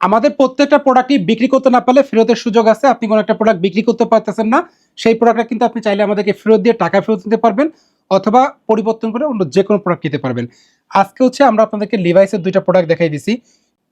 আমাদের প্রত্যেকটা প্রোডাক্টই বিক্রি করতে না পারলে ফেরতের সুযোগ আছে। আপনি কোনো একটা প্রোডাক্ট বিক্রি করতে পারতেছেন না, সেই প্রোডাক্টটা কিন্তু আপনি চাইলে আমাদেরকে ফেরত দিয়ে টাকা ফেরত দিতে পারবেন অথবা পরিবর্তন করে অন্য যে কোনো প্রোডাক্ট নিতে পারবেন। আজকে হচ্ছে আমরা আপনাদেরকে লিভাইসের দুইটা প্রোডাক্ট দেখাই দিছি।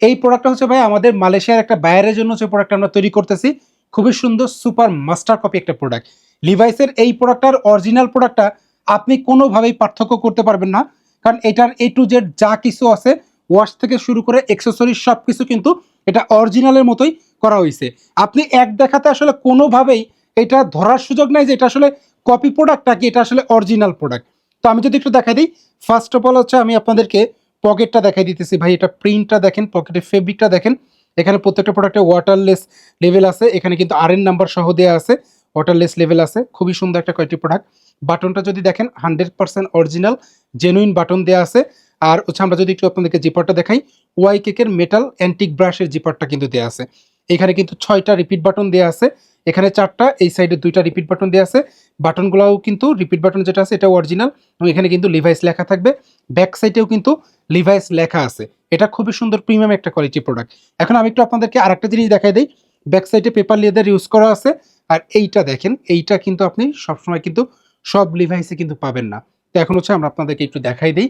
এই প্রোডাক্টটা হচ্ছে ভাই আমাদের মালয়েশিয়ার একটা বাইরের জন্য যে প্রোডাক্ট আমরা তৈরি করতেছি, খুবই সুন্দর সুপার মাস্টার কপি একটা প্রোডাক্ট লিভাইসের এই প্রোডাক্টটার অরিজিনাল প্রোডাক্টটা আপনি কোনোভাবেই পার্থক্য করতে পারবেন না। কারণ এটার এ টু জেড যা কিছু আছে ওয়াশ থেকে শুরু করে এক্সেসরিজ সব কিছু কিন্তু এটা অরিজিনালের মতোই করা হয়েছে আপনি এক দেখাতে আসলে কোনোভাবেই এটা ধরার সুযোগ নাই যে এটা আসলে কপি প্রোডাক্ট নাকি এটা আসলে অরিজিনাল প্রোডাক্ট তো আমি যদি একটু দেখাই দিই ফার্স্ট অফ অল হচ্ছে আমি আপনাদেরকে পকেটটা দেখাই দিতেছি। ভাই, এটা প্রিন্টটা দেখেন পকেটের ফেব্রিকটা দেখেন। এখানে প্রত্যেকটা প্রোডাক্টে ওয়াটারলেস লেভেল আছে। এখানে কিন্তু আর এন নাম্বার সহ দেওয়া আছে। ওয়াটারলেস লেভেল আছে। খুবই সুন্দর একটা কয়েকটি প্রোডাক্ট বাটনটা যদি দেখেন hundred percent original genuine button দেওয়া আছে। আর হচ্ছে আমরা যদি একটু আপনাদেরকে জিপারটা দেখাই ওয়াই কেকের মেটাল অ্যান্টিক ব্রাশের জিপারটা কিন্তু দেওয়া আছে। এখানে কিন্তু ছয়টা রিপিট বাটন দেওয়া আছে। এখানে চারটা, এই সাইডে দুইটা রিপিট বাটন দেওয়া আছে। বাটনগুলোও কিন্তু রিপিট বাটন যেটা আছে, এটা অরিজিনাল এবং এখানে কিন্তু লিভাইস লেখা থাকবে। ব্যাক সাইডেও কিন্তু লিভাইস লেখা আছে। এটা খুবই সুন্দর প্রিমিয়াম একটা কোয়ালিটি প্রোডাক্ট এখন আমি একটু আপনাদেরকে আরেকটা জিনিস দেখাই দিই। ব্যাক সাইডে পেপার লেদার ইউজ করা আছে। আর এইটা দেখেন, এইটা কিন্তু আপনি সবসময় কিন্তু সব লিভাইসে কিন্তু পাবেন না। তো এখন হচ্ছে আমরা আপনাদেরকে একটু দেখাই দিই।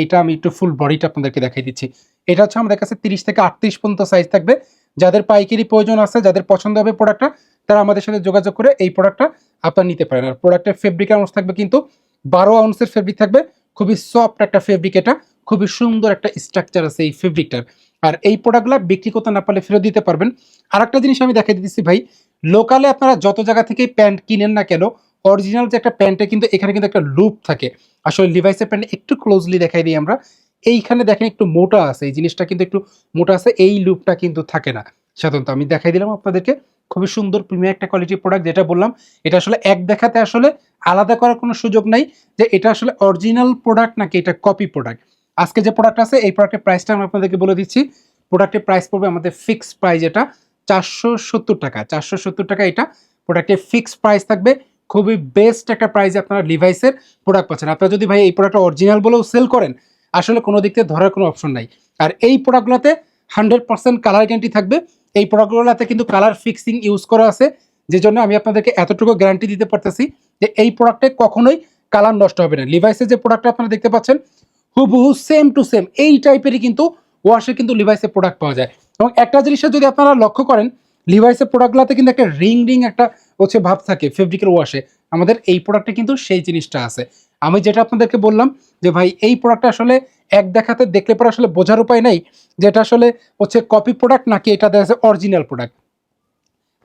এইটা আমি একটু ফুল বডিটা আপনাদেরকে দেখাই দিচ্ছি। এটা হচ্ছে আমাদের কাছে তিরিশ থেকে আটত্রিশ পর্যন্ত সাইজ থাকবে। যাদের পাইকারি প্রয়োজন আছে, যাদের পছন্দ হবে প্রোডাক্টটা তারা আমাদের সাথে যোগাযোগ করে এই প্রোডাক্টটা আপনারা নিতে পারেন। আর প্রোডাক্টের ফেব্রিক আউন্স থাকবে কিন্তু বারো আউন্সের ফেব্রিক থাকবে। খুবই সফট একটা ফেব্রিক এটা। খুবই সুন্দর একটা স্ট্রাকচার আছে এই ফেব্রিকটার আর এই প্রোডাক্টগুলো বিক্রি করতে না পারলে ফেরত দিতে পারবেন। আর একটা জিনিস আমি দেখাই দিচ্ছি ভাই লোকালে আপনারা যত জায়গা থেকে প্যান্ট কিনেন না কেন অরিজিনাল যে একটা প্যান্টে কিন্তু এখানে কিন্তু একটা লুপ থাকে। আসলে লিভাইসের প্যান্ট একটু ক্লোজলি দেখাই দিই আমরা। এইখানে দেখেন একটু মোটা আছে, এই জিনিসটা কিন্তু একটু মোটা আছে, এই লুপটা কিন্তু থাকে না। সাধারণত আমি দেখাই দিলাম আপনাদেরকে, খুবই সুন্দর প্রিমিয়াম একটা কোয়ালিটির প্রোডাক্ট যেটা বললাম, এটা আসলে এক দেখাতে আসলে আলাদা করার কোনো সুযোগ নাই যে এটা আসলে অরিজিনাল প্রোডাক্ট নাকি এটা কপি প্রোডাক্ট আজকে যে প্রোডাক্ট আছে, এই প্রোডাক্টের প্রাইসটা আমি আপনাদেরকে বলে দিচ্ছি। প্রোডাক্টের প্রাইস পড়বে আমাদের ফিক্সড প্রাইস এটা চারশো সত্তর টাকা, চারশো সত্তর টাকা এটা। প্রোডাক্টের ফিক্সড প্রাইস থাকবে খুবই বেস্ট একটা প্রাইসে আপনারা লিভাইসের প্রোডাক্ট পাচ্ছেন। আপনারা যদি ভাই এই প্রোডাক্টটা অরিজিনাল বলেও সেল করেন, আসলে কোনো দিক থেকে ধরার কোনো অপশন নাই। আর এই প্রোডাক্টগুলোতে হান্ড্রেড পার্সেন্ট কালার গ্যারান্টি থাকবে। এই প্রোডাক্টগুলোতে কিন্তু কালার ফিক্সিং ইউজ করা আছে যে জন্য আমি আপনাদেরকে এতটুকু গ্যারান্টি দিতে পারতেছি যে এই প্রোডাক্টে কখনোই কালার নষ্ট হবে না। লিভাইসের যে প্রোডাক্টটা আপনারা দেখতে পাচ্ছেন, হুবহু সেম টু সেম এই টাইপেরই কিন্তু ওয়াশে কিন্তু লিভাইসের প্রোডাক্ট পাওয়া যায়। এবং একটা জিনিসের যদি আপনারা লক্ষ্য করেন লিভাইসের প্রোডাক্টগুলোতে কিন্তু একটা রিং রিং একটা হচ্ছে ভাব থাকে ফেব্রিকের ওয়াশে আমাদের এই প্রোডাক্টে কিন্তু সেই জিনিসটা আছে। আমি যেটা আপনাদেরকে বললাম যে ভাই, এই প্রোডাক্টটা আসলে এক দেখাতে দেখলে পরে আসলে বোঝার উপায় নাই যে এটা আসলে হচ্ছে কপি প্রোডাক্ট নাকি এটা দেখা যাচ্ছে অরিজিনাল প্রোডাক্ট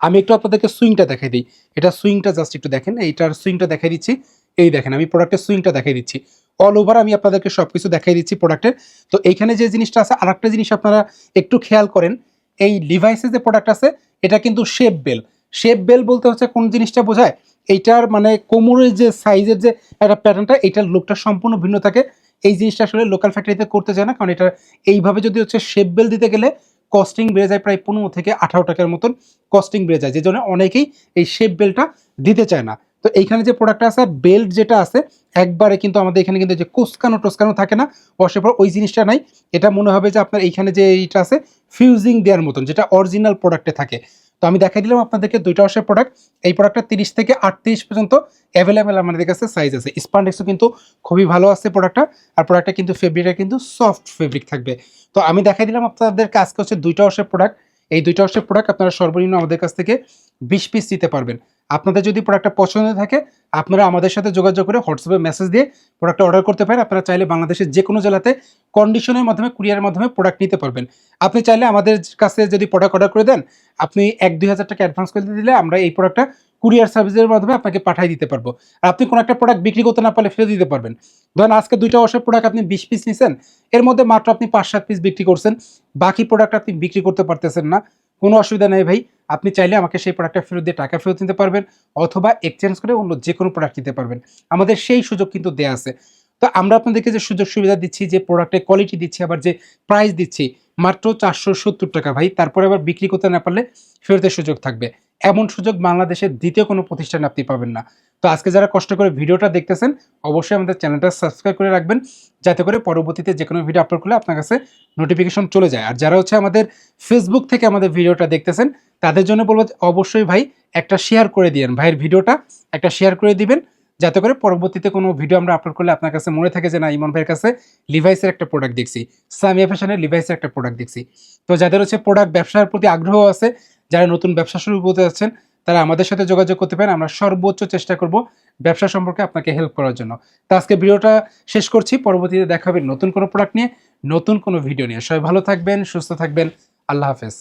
আমি একটু আপনাদেরকে সুইংটা দেখাই দিই। এটা সুইংটা জাস্ট একটু দেখেন, এইটার সুইংটা দেখাই দিচ্ছি। এই দেখেন, আমি প্রোডাক্টের সুইংটা দেখাই দিচ্ছি। অল ওভার আমি আপনাদেরকে সব কিছু দেখাই দিচ্ছি প্রোডাক্টের তো এইখানে যে জিনিসটা আছে আর একটা জিনিস আপনারা একটু খেয়াল করেন, এই ডিভাইসের যে প্রোডাক্ট আছে, এটা কিন্তু শেপ বেল শেপ বেল বলতে হচ্ছে কোন জিনিসটা বোঝায়? এইটার মানে কোমরের যে সাইজের যে একটা প্যাটার্নটা এইটার লুকটা সম্পূর্ণ ভিন্ন থাকে। এই জিনিসটা আসলে লোকাল ফ্যাক্টরিতে করতে চায় না, কারণ এটা এইভাবে যদি হচ্ছে শেপ বেল দিতে গেলে কস্টিং বেড়ে যায় প্রায় পনেরো থেকে আঠারো টাকার মতন কস্টিং বেড়ে যায় যে জন্য অনেকেই এই শেপ বেলটা দিতে চায় না। তো এইখানে যে প্রোডাক্টটা আছে বেল্ট যেটা আছে, একবারে কিন্তু আমাদের এখানে কিন্তু যে কোসকানো টোসকানো থাকে না ওয়াশের পর ওই জিনিসটা নাই। এটা মনে হবে যে আপনার এইখানে যে এইটা আছে ফিউজিং দেওয়ার মতন, যেটা অরিজিনাল প্রোডাক্টে থাকে। তো আমি দেখাই দিলাম আপনাদেরকে দুইটা অংশের প্রোডাক্ট এই প্রোডাক্টটা তিরিশ থেকে আটত্রিশ পর্যন্ত অ্যাভেলেবেল আমাদের কাছে সাইজ আছে। স্পানডেক্সও কিন্তু খুবই ভালো আছে প্রোডাক্টটা আর প্রোডাক্টটা কিন্তু ফেব্রিকটা কিন্তু সফট ফেব্রিক থাকবে। তো আমি দেখাই দিলাম আপনাদেরকে আজকে হচ্ছে দুইটা অংশের প্রোডাক্ট এই দুইটা অংশের প্রোডাক্ট আপনারা সর্বনিম্ন আমাদের কাছ থেকে বিশ পিস দিতে পারবেন। আপনাদের যদি প্রোডাক্টটা পছন্দ থাকে, আপনারা আমাদের সাথে যোগাযোগ করে হোয়াটসঅ্যাপে মেসেজ দিয়ে প্রোডাক্টটা অর্ডার করতে পারেন। আপনারা চাইলে বাংলাদেশের যে কোনো জেলাতে কন্ডিশনের মাধ্যমে কুরিয়ারের মাধ্যমে প্রোডাক্ট নিতে পারবেন। আপনি চাইলে আমাদের কাছে যদি প্রোডাক্ট অর্ডার করে দেন, আপনি এক দুই হাজার টাকা অ্যাডভান্স করে দিলে আমরা এই প্রোডাক্টটা কুরিয়ার সার্ভিসের মাধ্যমে আপনাকে পাঠিয়ে দিতে পারব। আর আপনি কোনো একটা প্রোডাক্ট বিক্রি করতে না পারলে ফেরত দিতে পারবেন। ধরেন আজকে দুইটা ওয়াশের প্রোডাক্ট আপনি বিশ পিস নিছেন, এর মধ্যে মাত্র আপনি পাঁচ সাত পিস বিক্রি করছেন। বাকি প্রোডাক্ট আপনি বিক্রি করতে পারতেছেন না। কোনো অসুবিধা নেই ভাই। আপনি চাইলে আমাকে সেই প্রোডাক্টটা ফেরত দিয়ে টাকা ফেরত নিতে পারবেন অথবা এক্সচেঞ্জ করে অন্য যে কোনো প্রোডাক্ট নিতে পারবেন। আমাদের সেই সুযোগ কিন্তু দেওয়া আছে। তো আমরা আপনাদেরকে যে সুযোগ সুবিধা দিচ্ছি, যে প্রোডাক্টের কোয়ালিটি দিচ্ছি, আবার যে প্রাইস দিচ্ছি, মাত্র চারশো সত্তর টাকা ভাই। তারপরে আবার বিক্রি করতে না পারলে ফেরতের সুযোগ থাকবে। এমন সুযোগ বাংলাদেশের দ্বিতীয় কোনো প্রতিষ্ঠানে আপনি পাবেন না। তো আজকে যারা কষ্ট করে ভিডিওটা দেখতেছেন, অবশ্যই আমাদের চ্যানেলটা সাবস্ক্রাইব করে রাখবেন, যাতে করে পরবর্তীতে যে কোনো ভিডিও আপলোড করলে আপনার কাছে নোটিফিকেশন চলে যায়। আর যারা হচ্ছে আমাদের ফেসবুক থেকে আমাদের ভিডিওটা দেখতেছেন, তাদের জন্য বলব অবশ্যই ভাই একটা শেয়ার করে দিয়েন। ভাইয়ের ভিডিওটা একটা শেয়ার করে দিবেন, যাতে করে পরবর্তীতে কোনো ভিডিও আমরা আপলোড করলে আপনার কাছে মনে থাকে যে না, ইমন ভাইয়ের কাছে লিভাইসের একটা প্রোডাক্ট দেখছি, সামিয়া ফ্যাশনের লিভাইসের একটা প্রোডাক্ট দেখছি। তো যাদের হচ্ছে প্রোডাক্ট ব্যবসার প্রতি আগ্রহ আছে যারা নতুন ব্যবসা শুরু করতে যাচ্ছেন, তারা আমাদের সাথে যোগাযোগ করতে পারেন। আমরা সর্বোচ্চ চেষ্টা করব ব্যবসা সম্পর্কে আপনাকে হেল্প করার জন্য। তা আজকে ভিডিওটা শেষ করছি। পরবর্তীতে দেখা হবে নতুন কোনো প্রোডাক্ট নিয়ে, নতুন কোনো ভিডিও নিয়ে। সবাই ভালো থাকবেন, সুস্থ থাকবেন। আল্লাহ হাফেজ।